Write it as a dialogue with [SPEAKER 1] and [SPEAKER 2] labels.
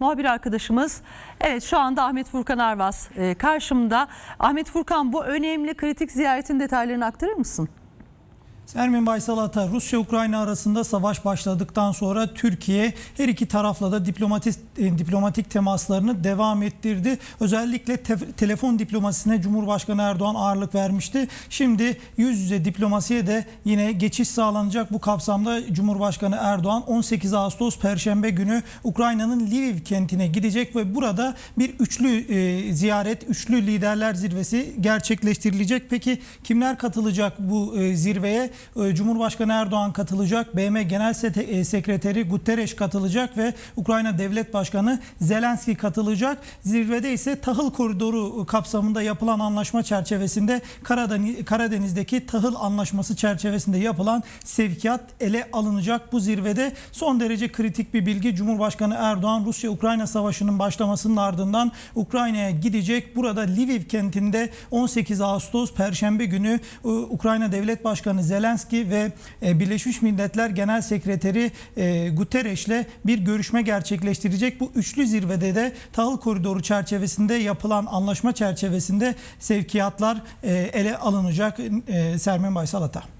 [SPEAKER 1] muhabir arkadaşımız. Evet şu anda Ahmet Furkan Arvas e, karşımda. Ahmet Furkan bu önemli kritik ziyaretin detaylarını aktarır mısın?
[SPEAKER 2] Ermin Baysal Ata, Rusya-Ukrayna arasında savaş başladıktan sonra Türkiye her iki tarafla da diplomatik, e, diplomatik temaslarını devam ettirdi. Özellikle te- telefon diplomasisine Cumhurbaşkanı Erdoğan ağırlık vermişti. Şimdi yüz yüze diplomasiye de yine geçiş sağlanacak. Bu kapsamda Cumhurbaşkanı Erdoğan 18 Ağustos Perşembe günü Ukrayna'nın Lviv kentine gidecek ve burada bir üçlü e, ziyaret, üçlü liderler zirvesi gerçekleştirilecek. Peki kimler katılacak bu e, zirveye? E, Cumhurbaşkanı Erdoğan katılacak, BM Genel e, Sekreteri Guterres katılacak ve Ukrayna Devlet Başkanı Zelenski katılacak. Zirvede ise tahıl koridoru kapsamında yapılan anlaşma çerçevesinde Karadeniz, Karadeniz'deki tahıl anlaşması çerçevesinde yapılan sevkiyat ele alınacak. Bu zirvede son derece kritik bir bilgi Cumhurbaşkanı Erdoğan Rusya-Ukrayna savaşının başlamasının ardından Ukrayna'ya gidecek. Burada Lviv kentinde 18 Ağustos Perşembe günü e, Ukrayna Devlet Başkanı Zelenski ve e, Birleşmiş Milletler Genel Sekreteri e, Guterres'le bir görüşme gerçekleştirecek. Bu üçlü zirvede de tahıl koridoru çerçevesinde yapılan anlaşma çerçevesinde sevkiyatlar e, ele alınacak. E, Sermin Baysal Ata.